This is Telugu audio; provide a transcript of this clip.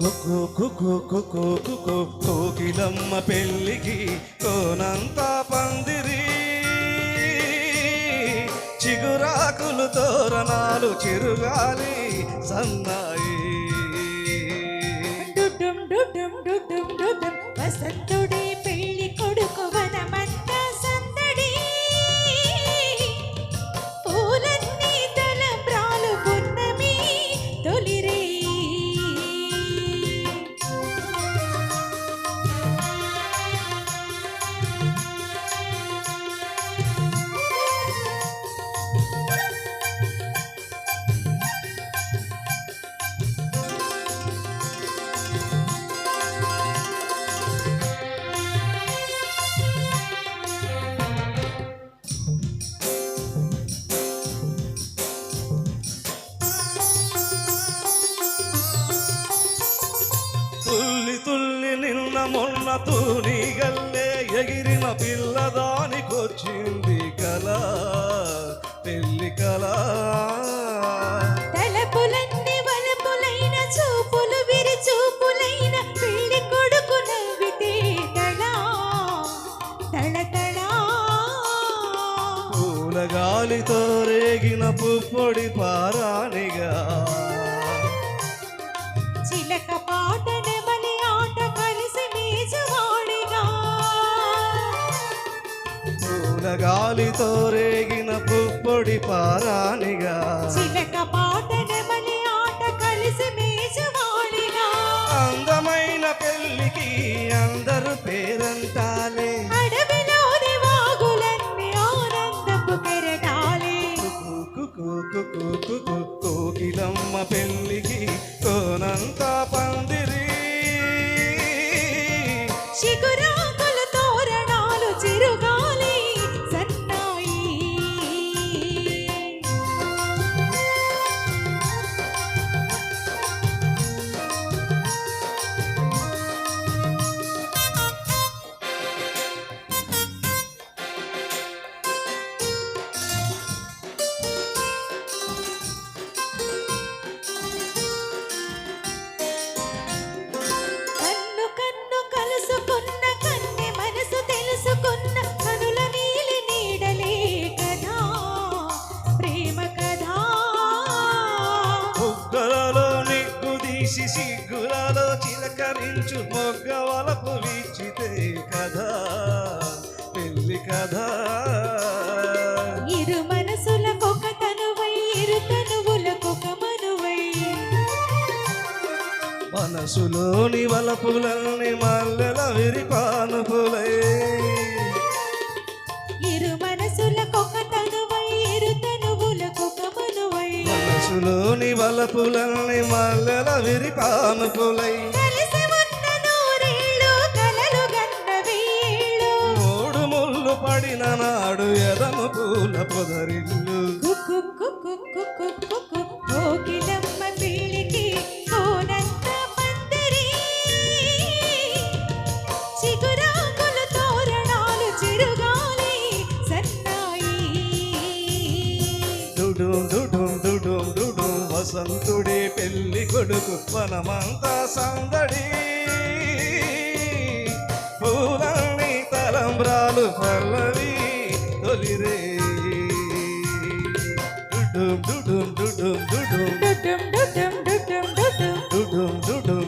కుకు కుకు కుకు కుకు కోకిలమ్మ పెళ్ళికి కోనంతా పందిరి. చిగురాకులు తోరణాలు చిరుగాలి సన్నాయి నీలమున్న తూనిగల్లే ఎగిరిన పిల్లదానికొచ్చింది కళ పెళ్ళి కళ. తలపులన్నీ వలపులైన చూపులు విరి చూపులైన పెళ్ళి కొడుకు నవ్వితే తళ తళ తళ. పూల గాలితో రేగిన పుప్పొడి పారాణిగా. పూలగాలితో రేగిన పుప్పొడి పారానిగా చిలక పాట నెమలి ఆట కలిసి మేజవాడిగా. అందమైన పెళ్ళికి అందరు పేరంటాలే. అడవిలోని వాగులన్నీ ఆనందపు కుకు కోకిలమ్మ పెళ్ళికి కోనంతా పందిరి. చిగురాకుల తీసి సిగ్గులలో చిలకరించు మొగ్గ వలపు వీచితే కదా పెళ్ళి కదా. ఇరు మనసులకొక తనువై ఇరు తనువులకొక మనువై. మనసులోని వలపులన్నీ మల్లెల విరిపానుపులై. ఇరు మనసులకొక తనువై మనసులోని వలపులన్నీ మల్లల విరిపాను పులై మూడు ముళ్ళు పడిన నాడు ఎదము పూల పొదరిల్లు. వసంతుడే పెళ్ళి కొడుకు వనమంతా సందడి. పూలన్నీ తలంబ్రాలు పల్లవి తొలిరే. డుడుం డుడుం డుడుం డుడుం. డుడుం డుడుం డుడుం డుడుం. డుడుం డుడుం.